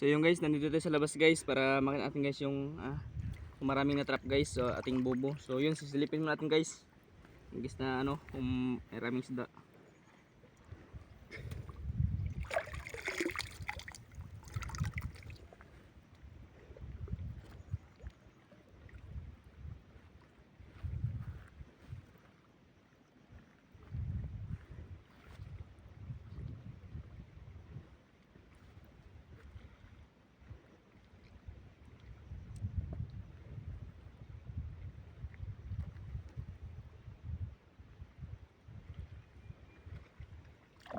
So yung guys, nandito tayo sa labas guys para makita natin guys yung ah, maraming na trap guys sa ating bobo. So yun, sisilipin mo natin guys. Guys na ano, kung maraming isda. So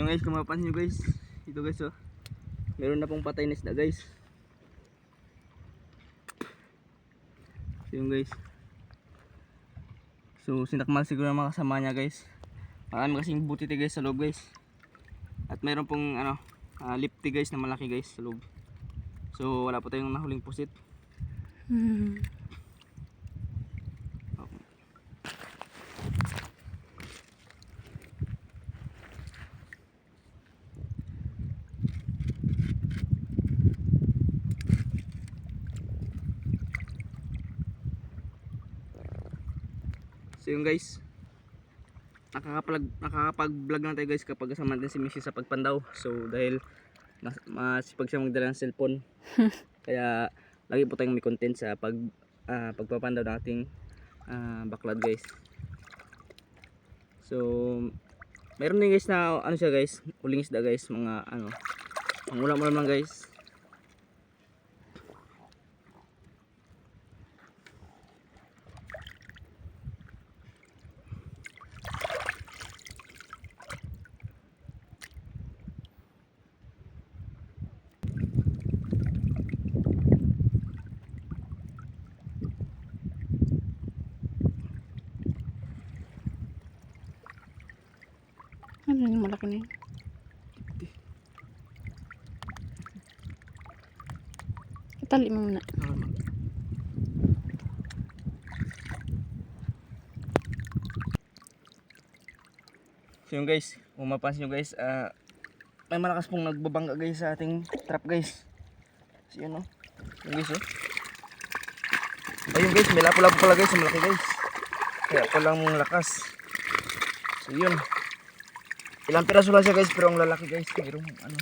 yung guys, kung mapapansin nyo guys, ito guys oh. Meron na pong patay na isda guys. So yung guys. So sinakmal siguro ang mga kasama niya guys. Marami kasing butiti guys sa loob guys. At meron pong ano, ah, lipty guys na malaki guys sa loob. So wala po tayong nahuling pusit. Hmm. So yung guys, nakakapag nakakapag-vlog na tayo guys kapag kasama natin si Missy sa pagpandaw. So dahil mas, masipag siya magdala ng cellphone. Kaya lagi po tayong may content sa pag ah, pagpapandaw ng ating ah, baklad guys. So meron din guys na ano siya guys, huling isda guys, mga ano, ang ulam-ulam lang guys. Ano yung malaki na yun? Itali mo muna. So yun guys, kung mapansin nyo guys, ah, may malakas pong nagbabangga guys sa ating trap guys. So yun oh. Yun guys oh. Ayun guys, may lapo-lapo pala guys, malaki guys. Kaya palang mong lakas. So yun. Ilang piraso lang siya guys, pero ang lalaki guys. Mayroong ano,